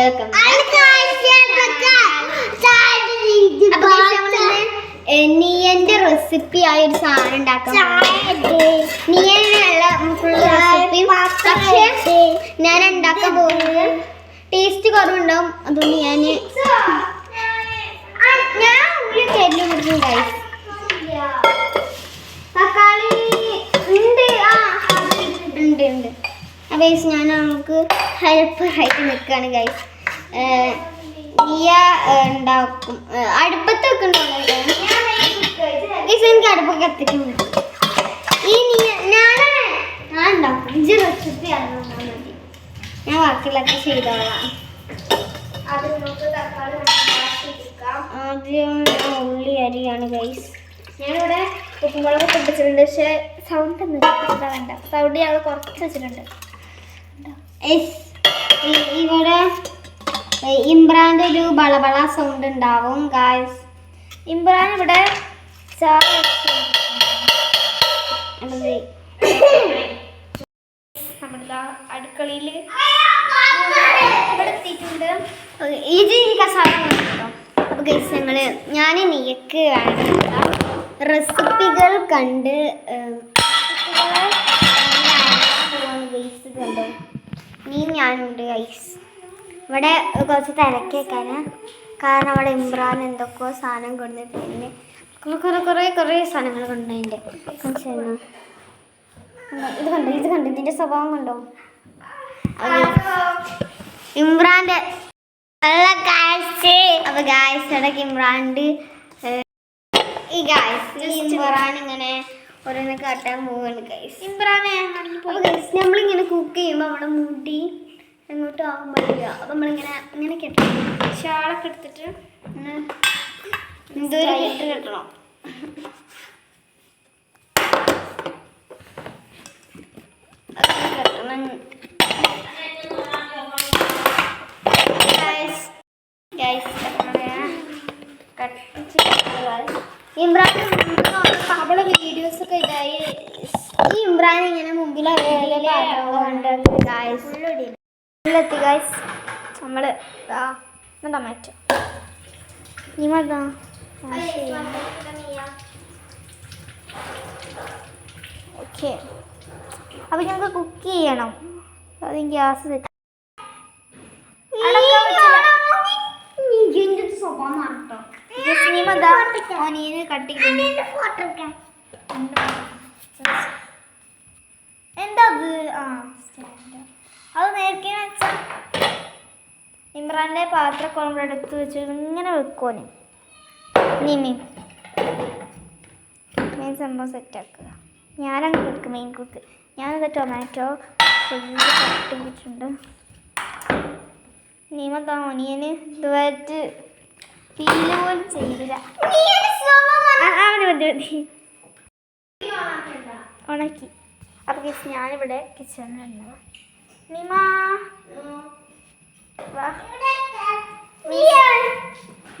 Welcome നീയന്റെ recipe ആയ ഒരു സാധനം ഉണ്ടാക്കാൻ നീയനുള്ള റെസിപ്പി പക്ഷേ ഞാൻ ഉണ്ടാക്കാൻ പോകുന്നത് ടേസ്റ്റ് കുറവുണ്ടാവും. അതുകൊണ്ട് ഞാൻ ഞാൻ ഉള്ളി കരിഞ്ഞു കൊടുക്കും തക്കാളി ഉണ്ട്. ആ ഉണ്ട് ഉണ്ട്. ഞാൻ നമുക്ക് ഹെൽപ്പറായിട്ട് നിൽക്കുകയാണ് ഗൈസ് നീയ ഉണ്ടാക്കും. ഏ, അടുപ്പത്ത് വെക്കണ്ടോ ഗൈസ് എനിക്ക് അടുപ്പ് കത്തിക്കുന്നു ഈ നീ ഞാൻ ഞാൻ ഉണ്ടാക്കും. ഇഞ്ചി റെസിപ്പി ആണ് മതി. ഞാൻ ബാക്കിയുള്ളൊക്കെ ചെയ്തോളാം. ആദ്യം ഞാൻ ഉള്ളി അരിയാണ് ഗൈസ് ഞാനിവിടെ ഉപ്പുമുളക് പൊട്ടിച്ചിട്ടുണ്ട് പക്ഷെ സൗണ്ട് ഒന്നും വേണ്ട. സൗണ്ട് ഞങ്ങൾ കുറച്ച് വെച്ചിട്ടുണ്ട്. ഇവിടെ ഏ, ഇമ്രാന്റെ ഒരു ബളബള സൗണ്ട് ഉണ്ടാവും ഗായ്സ് ഇമ്രാൻ ഇവിടെ നമ്മുടെ അടുക്കളയിൽ ഇവിടെ എത്തിയിട്ടുണ്ട്. ഇത് ഈ കസാല അപ്പോൾ ഗൈസ് ഞങ്ങൾ ഞാൻ നീക്ക് റെസിപ്പികൾ കണ്ട് ഗൈസ് കണ്ടോ? നീ ഞാനുണ്ട് ഗൈസ് ഇവിടെ കുറച്ച് തിരക്കേക്കാന് കാരണം അവിടെ ഇമ്രാൻ എന്തൊക്കെയോ സാധനം കൊണ്ടുവന്നിട്ടുണ്ട് കുറേ കുറേ കുറേ കുറേ സാധനങ്ങൾ കൊണ്ടുവന്നിട്ടുണ്ട്. ഇത് കണ്ടു? ഇത് കണ്ടു? ഇതിന്റെ സ്വഭാവം കണ്ടോ? ഇമ്രാന്റെ നല്ല കാഴ്ച അപ്പൊ ഗായ്സ് ഇടയ്ക്ക് ഏഹ്, ഈ ഗായ്സ് ഇമ്രാൻ ഇങ്ങനെ. ഓരോന്ന് കാട്ടാൻ പോവാണ് ഗൈസ് ഇമ്രാനെ നമ്മളിങ്ങനെ കുക്ക് ചെയ്യുമ്പോൾ നമ്മുടെ മുടി എങ്ങോട്ടും ആവാൻ പറ്റില്ല അപ്പം നമ്മളിങ്ങനെ ഇങ്ങനെ കെട്ടണം. ഷാളൊക്കെ എടുത്തിട്ട് എന്തൊരു കെട്ട് കെട്ടണം അവളെ വീഡിയോസ് ഒക്കെ ഇതായി ഈ ഇമ്രാൻ ഇങ്ങനെ മുമ്പിൽ ഉള്ളെത്തി ഗൈസ് നമ്മൾ എന്താ മാറ്റം? നീ മതാ ഓക്കെ. അപ്പം ഞങ്ങൾക്ക് കുക്ക് ചെയ്യണം. അത് ഗ്യാസ് സെറ്റ് ഓനിയന് കട്ട് എന്താ ആ stand. അത് നേരത്തെ വെച്ചാൽ ഇമ്രാന്റെ പാത്രക്കുളമ്പ് എടുത്ത് വെച്ച് ഇങ്ങനെ വെക്കോന് നിമി മെയിൻ സംഭവം സെറ്റാക്കുക ഞാനങ്ങ് കുക്ക് മെയിൻ കുക്ക് ഞാനത് ടൊമാറ്റോ ഫുള്ള് കട്ട് ചെയ്തിട്ടുണ്ട്. നീമത്താ ഒനിയന് ഇതുവരെ ഫീൽ പോലും ചെയ്തില്ല. മതി മതി ഉണക്കി. അപ്പോൾ ഗീസ് ഞാനിവിടെ കിച്ചണിലുണ്ട് നിമ. വാ.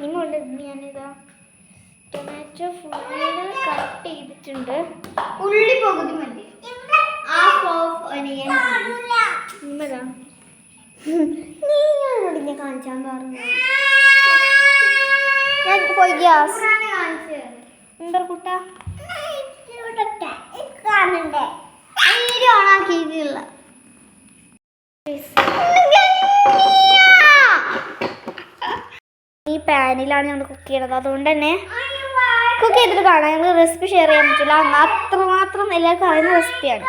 നിമ ഉണ്ട് ഞാനിതാ ടൊമാറ്റോ ഫുള്ള് കട്ട് ചെയ്തിട്ടുണ്ട്. ഉള്ളി പകുതി മതി. ഹാഫ് ഓഫ് ഒനിയൻ നിമ്മതാ. നീ ഞാനോട് ഞാൻ കാണിച്ചാൻ പറഞ്ഞു ഞാൻ പോയി ഗ്യാസ്. എന്താ കൂട്ടാ? കാണണ്ടേ? വീഡിയോ ഓണാക്കിയിട്ടില്ല ഈ പാനിലാണ് ഞങ്ങൾ കുക്ക് ചെയ്യണത്. അതുകൊണ്ട് തന്നെ കുക്ക് ചെയ്തിട്ട് കാണാം. ഞങ്ങൾ റെസിപ്പി ഷെയർ ചെയ്യാൻ പറ്റില്ല അത്രമാത്രം എല്ലാവർക്കും അറിയുന്ന റെസിപ്പിയാണ്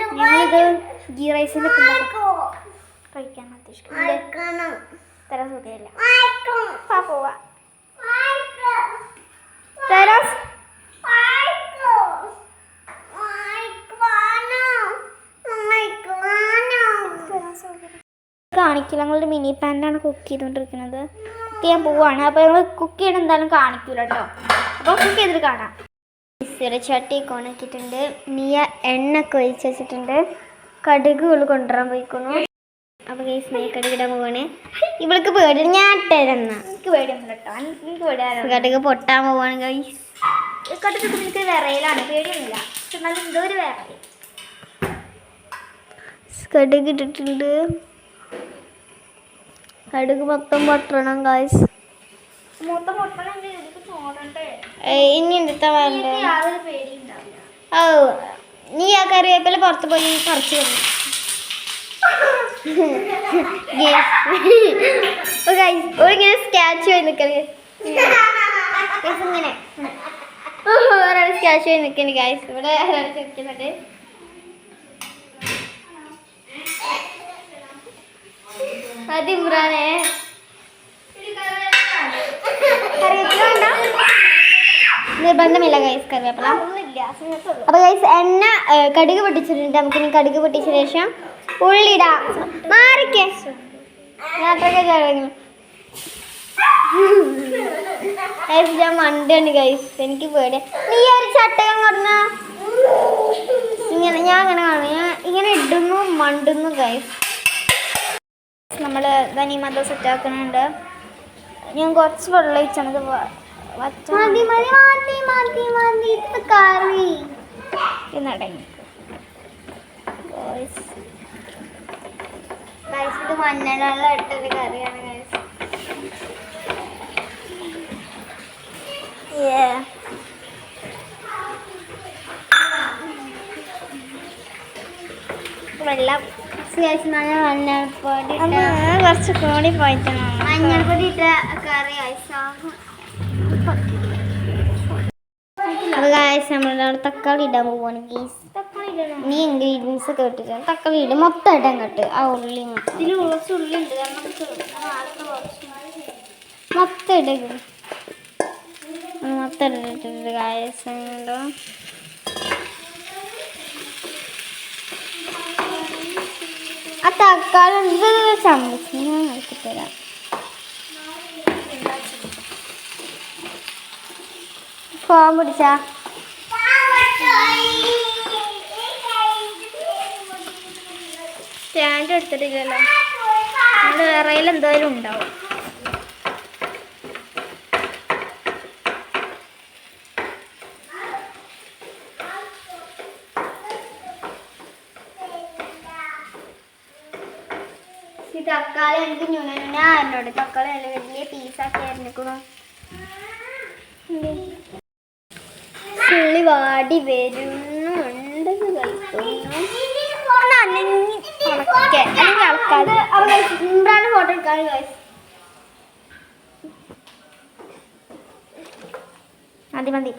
ഞങ്ങളിത് ഗീ റൈസിന്റെ കഴിക്കാൻ ഉദ്ദേശിക്കുന്നത് തരാൻ സുഖമില്ല. പോവാ. കാണിക്കില്ല. ഞങ്ങളൊരു മിനി പാന്റാണ് കുക്ക് ചെയ്തുകൊണ്ടിരിക്കുന്നത് കുക്ക് ചെയ്യാൻ പോവുകയാണ് അപ്പോൾ ഞങ്ങൾ കുക്ക് ചെയ്യണം എന്തായാലും കാണിക്കില്ല കേട്ടോ അപ്പോൾ കുക്ക് ചെയ്തിട്ട് കാണാം. ചട്ടി കൊണക്കിയിട്ടുണ്ട്. മിയ എണ്ണ ഒക്കെ ഒഴിച്ച് വെച്ചിട്ടുണ്ട്. കടുകുകൾ കൊണ്ടുവരാൻ പോയിക്കുന്നു. അപ്പോൾ കേസ് നീ കടുകിടാൻ പോവാണ്. ഇവൾക്ക് പേടി ഞാൻ തരുന്ന എനിക്ക് പേടിയൊന്നും കേട്ടോ എനിക്ക് പേടിയാണ് കടുക് പൊട്ടാൻ പോവാണ് ഗൈസ് കണ്ടിട്ട് എനിക്ക് വിറയിലാണ്. പേടിയൊന്നുമില്ല എന്നാലും എന്തോ ഒരു വിറയിൽ കടുക് ഇട്ടിട്ടുണ്ട്. കടുക് മൊത്തം പൊട്ടണം ഗായ്സ് ചോടണ്ടേ ഇനി എന്താ വേണ്ടേ? യാതൊരു ഓ നീ ആ കറിവേപ്പില പുറത്ത് പോയി പറിച്ചു ഇങ്ങനെ സ്കാച്ച് ആയി നിൽക്കണേ ഇങ്ങനെ. ഒരാൾ സ്കാച്ച് ആയി നിൽക്കണേ ഗൈസ് ഇവിടെ ഒരാൾ നിൽക്കുന്നുണ്ട് ഇമ്രാനെ നിർബന്ധമില്ല ഗൈസ് കറിവേപ്പില. അപ്പൊ ഗൈസ് എണ്ണ കടുക് പൊട്ടിച്ചിട്ടുണ്ട്. നമുക്ക് ഇനി കടുക് പൊട്ടിച്ച ശേഷം ഉള്ളിടാം. മാറിക്കേ. യാത്രയൊക്കെ കഴിഞ്ഞു ഗൈസ് ഞാൻ മണ്ടുണ്ട് ഗൈസ് എനിക്ക് പേടി നീ ഒരു ചട്ടകം കൊടുന്ന? ഇങ്ങനെ ഞാൻ അങ്ങനെ കാണും. ഞാൻ ഇങ്ങനെ ഇടുന്നു മണ്ടുന്നു ഗൈസ് നമ്മൾ ധനിമത സെറ്റ് ആക്കുന്നുണ്ട് ഞാൻ കുറച്ച് വെള്ളം ഒഴിച്ചത് ഇത് ഇട്ടൊരു കറിയാണ് വെള്ളം കുറച്ച് കൂടി പോയിട്ടാണ് മഞ്ഞൾപ്പൊടി ഇട്ട കറി ഗൈസ് അപ്പൊ ഗൈസ് നമ്മളിവിടെ തക്കാളി ഇടാൻ പോവാണ് ഗൈസ് നീ ഇൻഗ്രീഡിയൻസ് ഒക്കെ ഇട്ടിട്ട് തക്കാളി ഇടും മൊത്തം ഇടാൻ കേട്ട് ആ ഉള്ളി ഇതിൽ കുറച്ച് ഉള്ളി ഉണ്ട് മൊത്തം ഇടുക മൊത്തം ഇട്ടിട്ട് ഗൈസ് ആ തക്കാളി ഇത് ചമ്മച്ച് ഞാൻ സ്റ്റാൻഡ് എടുത്തിട്ടില്ലല്ലോ. നമ്മുടെ വിറയിൽ എന്തായാലും ഉണ്ടാവും. ഈ തക്കാളി എനിക്ക് ഞുണ എന്നോട് തക്കാളി നല്ല വലിയ പീസാക്കി അരിഞ്ഞിക്കണു. പുള്ളി വാടി വരുന്നുണ്ട് കഴിക്കുന്നു ഫോട്ടോ എടുക്കാൻ. മതി മതി.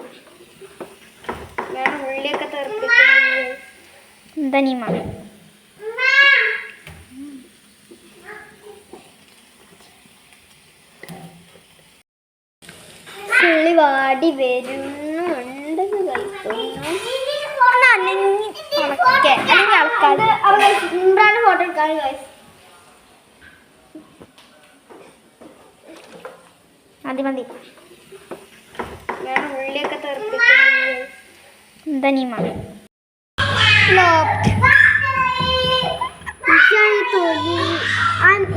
ഞാൻ ഉള്ളിയൊക്കെ തെറിപ്പിക്കുന്നു ധനിമ പുള്ളി വാടി വരുന്നുണ്ട് അല്ലെങ്കിൽ ഇമ്രാന്റെ ഫോട്ടോ എടുക്കാൻ. മതി? മതി ഉള്ളിയൊക്കെ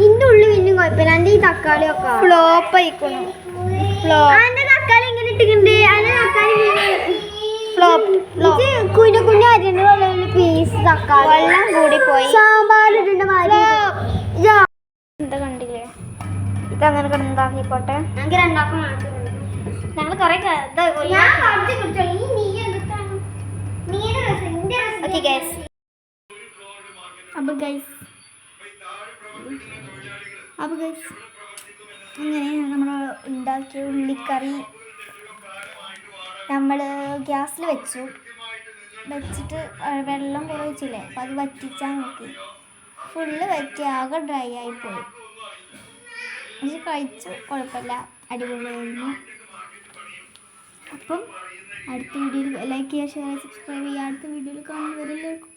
ഇന്റെ ഉള്ളി പിന്നും കുഴപ്പമില്ല എന്റെ ഈ തക്കാളിയൊക്കെ ഫ്ലോപ്പ് ആയിക്കണു. ഫ്ലോപ്പ്. തക്കാളി ഇങ്ങനെ ഇട്ടിട്ടുണ്ട്. അതിന് തക്കാളി കുഞ്ഞു കുഞ്ഞു അരിന്റെ വെള്ളം പീസ് തക്കാളി. വെള്ളം കൂടി പോയി സാമ്പാർ ഇടേണ്ട മാതിരി. എന്താ കണ്ടില്ലേ? ഇത് അങ്ങനെ കിടന്നതാക്കിക്കോട്ടെ ഞങ്ങൾക്ക് രണ്ടാക്കും ഞങ്ങൾ കുറെ ഓക്കെ ഗൈസ് അപ്പൊ ഗൈസ് അപ്പൊ ഗൈസ് അങ്ങനെ നമ്മൾ ഉണ്ടാക്കിയ ഉള്ളിക്കറി നമ്മൾ ഗ്യാസിൽ വെച്ചു. വെച്ചിട്ട് വെള്ളം കുറേ അപ്പം അത് വറ്റിച്ചാൽ നോക്കി. ഫുള്ള് വറ്റി ആകെ ഡ്രൈ ആയിപ്പോയി പോയി. പക്ഷെ കഴിച്ചു കുഴപ്പമില്ല. അടിപൊളിയായിരുന്നു. അപ്പം അടുത്ത വീഡിയോയിൽ ലൈക്ക് ചെയ്യുക ഷെയർ സബ്സ്ക്രൈബ് ചെയ്യുക അടുത്ത വീഡിയോയിൽ കാണുന്നവരെല്ലാവർക്കും